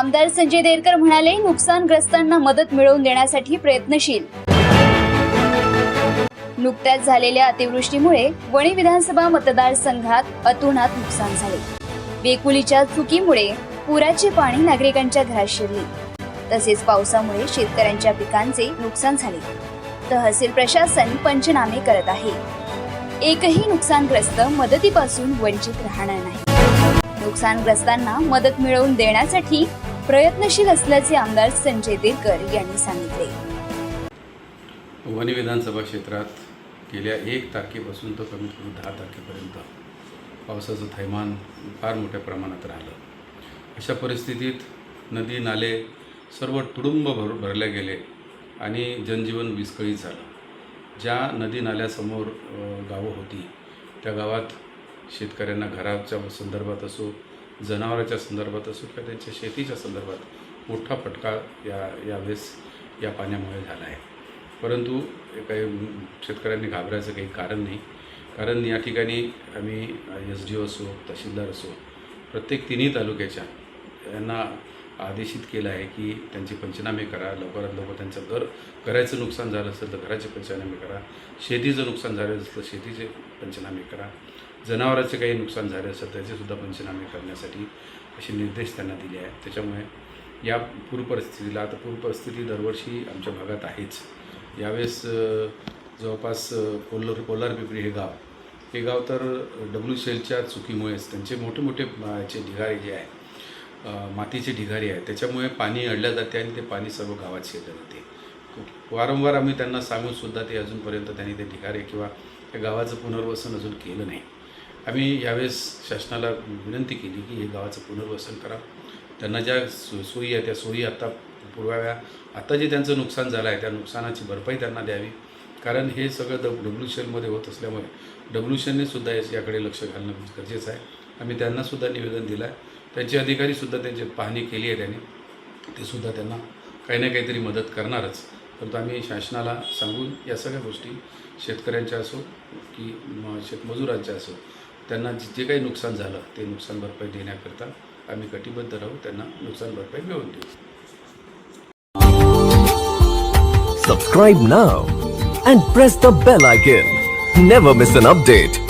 आमदार संजय देरकर म्हणाले नुकसानग्रस्तांना मदत मिळवून देण्यासाठी प्रयत्नशील. नुकत्याच झालेल्या अतिवृष्टीमुळे वणी विधानसभा मतदारसंघात अतोनात नुकसान झाले. वेकुलीच्या चुकीमुळे पुराचे पाणी नागरिकांच्या घरात शिरले. तसेच पावसामुळे शेतकऱ्यांच्या पिकांचे नुकसान झाले. तहसील प्रशासन पंचनामे करत आहे. एकही नुकसानग्रस्त मदतीपासून वंचित राहणार नाही. नुकसानग्रस्तांना मदत मिळवून देण्यासाठी प्रयत्नशील असल्याचे आमदार संजय देरकर यांनी सांगितले. वणी विधानसभा क्षेत्रात गेल्या एक तारखेपासून तर कमीत कमी दहा तारखेपर्यंत पावसाचं थैमान फार मोठ्या प्रमाणात राहिलं. अशा परिस्थितीत नदी नाले सर्व तुडुंब भर भरले गेले आणि जनजीवन विस्कळीत झालं. ज्या नदी नाल्यासमोर गावं होती त्या गावात शेतकऱ्यांना घराच्या संदर्भात असो जनावराच्या संदर्भात असो किंवा त्यांच्या शेतीच्या संदर्भात मोठा फटका या यावेळेस या पाण्यामुळे झाला आहे. परंतु काही शेतकऱ्यांनी घाबरायचं काही कारण नाही. कारण या ठिकाणी आम्ही एस डी ओ असो तहसीलदार असो प्रत्येक तिन्ही तालुक्याच्या यांना आदेशित केलं आहे की त्यांचे पंचनामे करा लवकरात लवकर त्यांचं घर घराचं नुकसान झालं असेल तर घराचे पंचनामे करा शेतीचं नुकसान झालं असेल तर शेतीचे पंचनामे करा जनावरांचे काही नुकसान झाले असेल त्याचेसुद्धा पंचनामे करण्यासाठी असे निर्देश त्यांना दिले आहेत. त्याच्यामुळे या पूर परिस्थितीला आता पूर परिस्थिती दरवर्षी आमच्या भागात आहेच. यावेळेस जवळपास कोल्हर कोल्हार पिपरी हे गाव हे गाव तर डब्ल्यू शेलच्या चुकीमुळेच त्यांचे मोठे मोठे याचे ढिगारे जे आहे मातीचे ढिगारे आहे. त्याच्यामुळे पाणी अडल्या जाते आणि ते पाणी सर्व गावात शिरलं जाते. वारंवार आम्ही त्यांना सांगूनसुद्धा ते अजूनपर्यंत त्यांनी ते ढिगारे किंवा त्या गावाचं पुनर्वसन अजून केलं नाही. आम्ही यावेळेस शासनाला विनंती केली की हे गावाचं पुनर्वसन करा. त्यांना ज्या सो सोयी आहे त्या सोयी आत्ता पुरवाव्या. आत्ता जे त्यांचं नुकसान झालं आहे त्या नुकसानाची भरपाई त्यांना द्यावी. कारण हे सगळं द डब्ल्यू शेलमध्ये होत असल्यामुळे डब्ल्यू शेलने सुद्धा याकडे लक्ष घालणं गरजेचं आहे. आम्ही त्यांनासुद्धा निवेदन दिलं आहे. त्यांचे अधिकारीसुद्धा त्यांची पाहणी केली आहे त्यांनी. ते सुद्धा त्यांना काही ना काहीतरी मदत करणारच. परंतु आम्ही शासनाला सांगून या सगळ्या गोष्टी शेतकऱ्यांच्या असो की शेतमजुरांच्या असो त्यांना जे काही नुकसान झालं ते नुकसान भरपाई देण्याकरता आम्ही कटिबद्ध राहू त्यांना नुकसान भरपाई मिळवून देऊ. Subscribe now and press the bell icon never miss an update